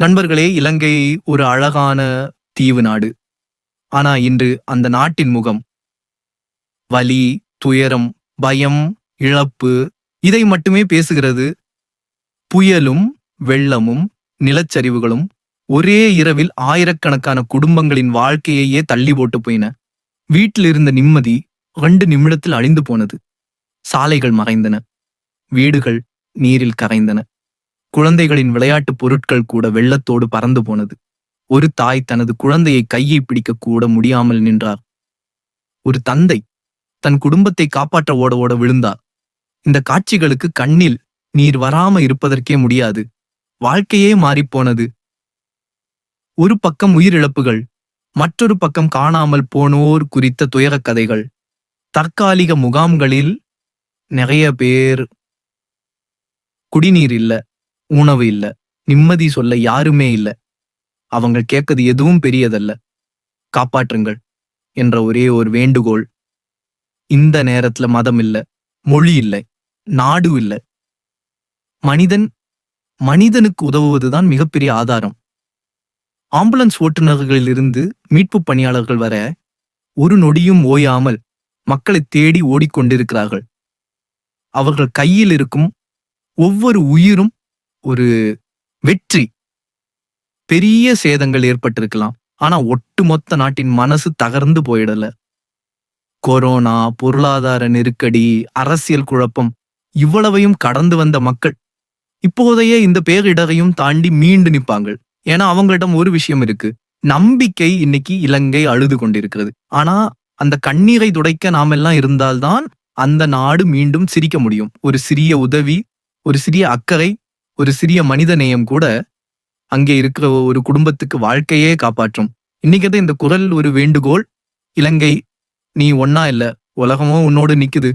நண்பர்களே இலங்கை ஒரு அழகான தீவு நாடு. ஆனா இன்று அந்த நாட்டின் முகம் வலி துயரம் பயம் இழப்பு இதை மட்டுமே பேசுகிறது. புயலும் வெள்ளமும் நிலச்சரிவுகளும் ஒரே இரவில் ஆயிரக்கணக்கான குடும்பங்களின் வாழ்க்கையையே தள்ளி போட்டு போயின. வீட்டில் இருந்த நிம்மதி ரெண்டு நிமிடத்தில் அழிந்து போனது. சாலைகள் மறைந்தன. வீடுகள் நீரில் கரைந்தன. குழந்தைகளின் விளையாட்டுப் பொருட்கள் கூட வெள்ளத்தோடு பறந்து போனது. ஒரு தாய் தனது குழந்தையை கையை பிடிக்க கூட முடியாமல் நின்றார். ஒரு தந்தை தன் குடும்பத்தை காப்பாற்ற ஓட ஓட விழுந்தார். இந்த காட்சிகளுக்கு கண்ணில் நீர் வராம இருப்பதற்கே முடியாது. வாழ்க்கையே மாறிப்போனது ஒரு பக்கம் உயிரிழப்புகள் மற்றொரு பக்கம் காணாமல் போனோர் குறித்த துயரக் கதைகள். தற்காலிக முகாம்களில் நிறைய பேர் குடிநீர் இல்ல. உணவு இல்ல நிம்மதி சொல்ல யாருமே இல்ல. அவங்க கேட்கது எதுவும் பெரியதல்ல. காப்பாற்றுங்கள் என்ற ஒரே ஒரு வேண்டுகோள். இந்த நேரத்துல மதம் இல்ல மொழி இல்லை நாடு இல்ல. மனிதன் மனிதனுக்கு உதவுவதுதான் மிகப்பெரிய ஆதாரம். ஆம்புலன்ஸ் ஓட்டுநர்களிலிருந்து மீட்பு பணியாளர்கள் வர ஒரு நொடியும் ஓயாமல் மக்களை தேடி ஓடிக்கொண்டிருக்கிறார்கள். அவர்கள் கையில் இருக்கும் ஒவ்வொரு உயிரும் ஒரு வெற்றி. பெரிய சேதங்கள் ஏற்பட்டிருக்கலாம். ஆனா ஒட்டுமொத்த நாட்டின் மனசு தகர்ந்து போயிடல. கொரோனா பொருளாதார நெருக்கடி அரசியல் குழப்பம் இவ்வளவையும் கடந்து வந்த மக்கள் இப்போதைய இந்த பேரிடரையும் தாண்டி மீண்டு நிற்பாங்க. ஏன்னா அவங்களிடம் ஒரு விஷயம் இருக்கு. நம்பிக்கை இன்னைக்கு இலங்கை அழுது கொண்டிருக்கிறது. ஆனா அந்த கண்ணீரை துடைக்க நாமெல்லாம் இருந்தால்தான் அந்த நாடு மீண்டும் சிரிக்க முடியும். ஒரு சிறிய உதவி ஒரு சிறிய அக்கறை ஒரு சிறிய மனித நேயம் கூட அங்கே இருக்கிற ஒரு குடும்பத்துக்கு வாழ்க்கையே காப்பாற்றும். இன்னைக்கு இந்த குரல் ஒரு வேண்டுகோள். இலங்கை நீ ஒன்னா இல்ல உலகமும் உன்னோடு நிக்குது.